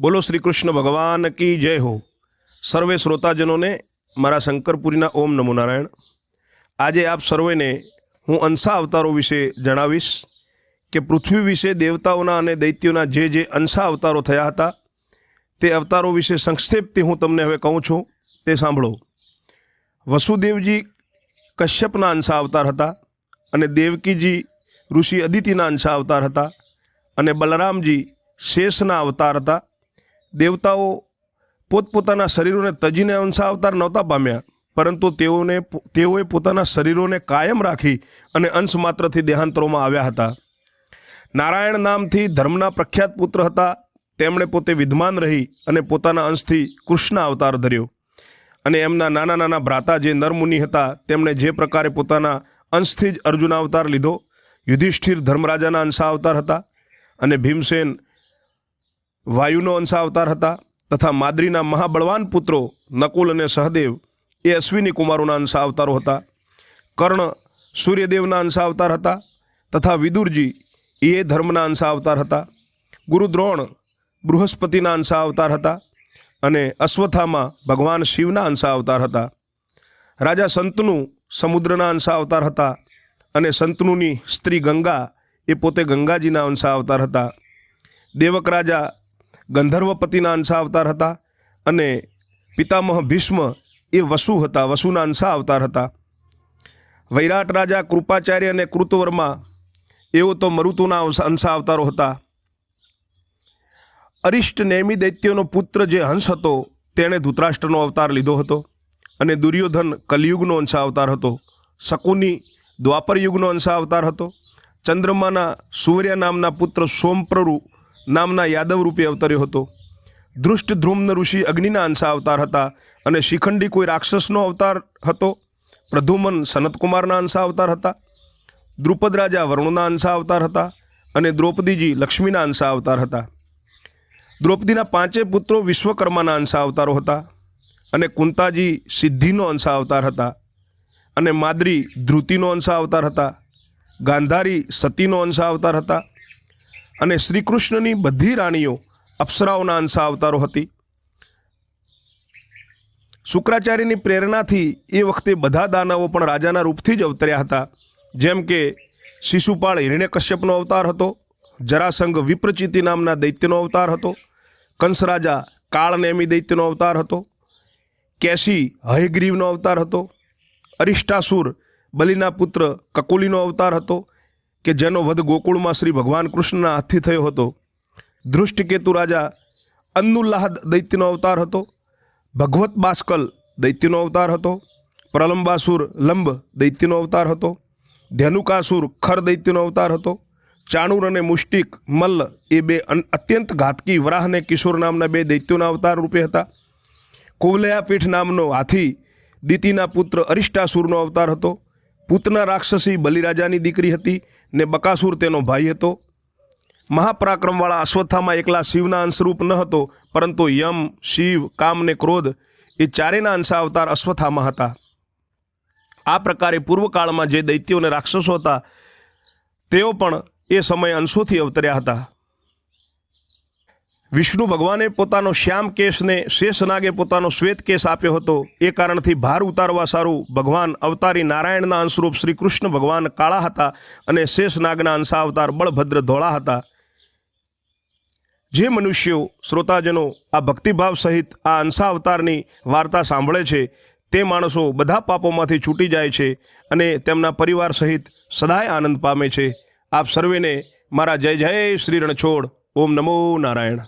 બોલો શ્રી કૃષ્ણ ભગવાન કી જય હો. સર્વે શ્રોતાજનોને મારા શંકરપુરીના ઓમ નમો નારાયણ. આજે આપ સર્વેને હું અંશા અવતારો વિશે જણાવીશ કે પૃથ્વી વિશે દેવતાઓના અને દૈત્યોના જે જે અંશા અવતારો થયા હતા, તે અવતારો વિશે સંક્ષેપથી હું તમને હવે કહું છું, તે સાંભળો. વસુદેવજી કશ્યપના અંશા અવતાર હતા અને દેવકીજી ઋષિ અદિતિના અંશા અવતાર હતા અને બલરામજી શેષના અવતાર હતા. દેવતાઓ પોતપોતાના શરીરોને તજીને અંશા અવતાર નહોતા પામ્યા, પરંતુ તેઓને તેઓએ પોતાના શરીરોને કાયમ રાખી અને અંશ માત્રથી દેહાંતરોમાં આવ્યા હતા. નારાયણ નામથી ધર્મના પ્રખ્યાત પુત્ર હતા, તેમણે પોતે વિદ્વાન રહી અને પોતાના અંશથી કૃષ્ણ અવતાર ધર્યો. અને એમના નાના નાના ભ્રાતા જે નરમુનિ હતા, તેમણે જે પ્રકારે પોતાના અંશથી જ અર્જુન અવતાર લીધો. યુધિષ્ઠિર ધર્મરાજાના અંશા અવતાર હતા અને ભીમસેન વાયુનો અંશ અવતાર હતા તથા માદ્રીના મહાબળવાન પુત્રો નકુલ અને સહદેવ એ અશ્વિની કુમારોના અંશા અવતારો હતા. કર્ણ સૂર્યદેવના અંશા અવતાર હતા તથા વિદુરજી એ ધર્મના અંશા અવતાર હતા ગુરુદ્રોણ બૃહસ્પતિના અંશા અવતાર હતા અને અશ્વથામાં ભગવાન શિવના અંશા અવતાર હતા. રાજા સંતનુ સમુદ્રના અંશા અવતાર હતા અને સંતનુની સ્ત્રી ગંગા એ પોતે ગંગાજીના અંશા અવતાર હતા. દેવક રાજા ગંધર્વપતિના અંશા અવતાર હતા અને પિતામહ ભીષ્મ એ વસુ હતા, વસુના અંશા અવતાર હતા. વૈરાટ રાજા કૃપાચાર્ય અને કૃતવર્મા એઓ તો મરુતુના અંશ- અંશા અવતારો હતા. અરિષ્ટ નેમી દૈત્યનો પુત્ર જે હંસ હતો, તેણે ધૃતરાષ્ટ્રનો અવતાર લીધો હતો અને દુર્યોધન કલયુગનો અંશા અવતાર હતો. શકુની દ્વાપર યુગનો અંશા અવતાર હતો. ચંદ્રમાના સૂર્ય નામના પુત્ર સોમપ્રરુ નામના યાદવ રૂપે અવતર્યો હતો. દૃષ્ટ ધ્રુમ્ન ઋષિ અગ્નિના અંશા અવતાર હતા અને શિખંડી કોઈ રાક્ષસનો અવતાર હતો. પ્રધુમન સનતકુમારના અંશા અવતાર હતા. દ્રુપદ રાજા વરુણના અંશા અવતાર હતા અને દ્રૌપદીજી લક્ષ્મીના અંશા અવતાર હતા. દ્રૌપદીના પાંચે પુત્રો વિશ્વકર્માના અંશા અવતારો હતા અને કુંતાજી સિદ્ધિનો અંશા અવતાર હતા અને માદ્રી ધ્રુતિનો અંશા અવતાર હતા. ગાંધારી સતીનો અંશા અવતાર હતા. અને શ્રીકૃષ્ણની બધી રાણીઓ અપ્સરાઓના અંશા અવતારો હતી. શુક્રાચાર્યની પ્રેરણાથી એ વખતે બધા દાનવો પણ રાજાના રૂપથી જ અવતર્યા હતા. જેમ કે શિશુપાળ હિરણ્યકશ્યપનો અવતાર હતો, જરાસંઘ વિપ્રચિતિ નામના દૈત્યનો અવતાર હતો, કંસરાજા કાળનેમી દૈત્યનો અવતાર હતો, કેશી હયગ્રીવનો અવતાર હતો, અરિષ્ટાસુર બલિના પુત્ર કકુલીનો અવતાર હતો કે જેનો વધ ગોકુળમાં શ્રી ભગવાન કૃષ્ણના હાથથી થયો હતો. ધૃષ્ટકેતુ રાજા અન્નુલ્લાહ દૈત્યનો અવતાર હતો. ભગવત બાસ્કલ દૈત્યનો અવતાર હતો. પ્રલંબાસુર લંબ દૈત્યનો અવતાર હતો. ધેનુકાસુર ખર દૈત્યનો અવતાર હતો. ચાણુર અને મુષ્ટિક મલ્લ એ બે અત્યંત ઘાતકી વરાહ અને કિશોર નામના બે દૈત્યોના અવતાર રૂપે હતા. કુવલયાપીઠ નામનો હાથી દિતિના પુત્ર અરિષ્ટાસુરનો અવતાર હતો. પૂતના રાક્ષસી બલિરાજાની દીકરી હતી. ને બકાસુર તેનો ભાઈ હતો. મહાપરાક્રમવાળા અશ્વત્થામાં એકલા શિવના અંશરૂપ ન હતો, પરંતુ યમ, શિવ, કામ ને ક્રોધ એ ચારેના અંશા અવતાર અશ્વત્થામાં હતા. આ પ્રકારે પૂર્વકાળમાં જે દૈત્યો અને રાક્ષસો હતા, તેઓ પણ એ સમયે અંશોથી અવતર્યા હતા. વિષ્ણુ ભગવાને પોતાનો શ્યામ કેશને શેષનાગે પોતાનો શ્વેત કેશ આપ્યો હતો. એ કારણથી ભાર ઉતારવા સારું ભગવાન અવતારી નારાયણના અંશરૂપ શ્રી કૃષ્ણ ભગવાન કાળા હતા અને શેષનાગના અંશાવતાર બળભદ્ર ધોળા હતા. જે મનુષ્યો, શ્રોતાજનો આ ભક્તિભાવ સહિત આ અંશા અવતારની વાર્તા સાંભળે છે, તે માણસો બધા પાપોમાંથી છૂટી જાય છે અને તેમના પરિવાર સહિત સદાય આનંદ પામે છે. આપ સર્વેને મારા જય જય શ્રી રણછોડ. ઓમ નમો નારાયણ.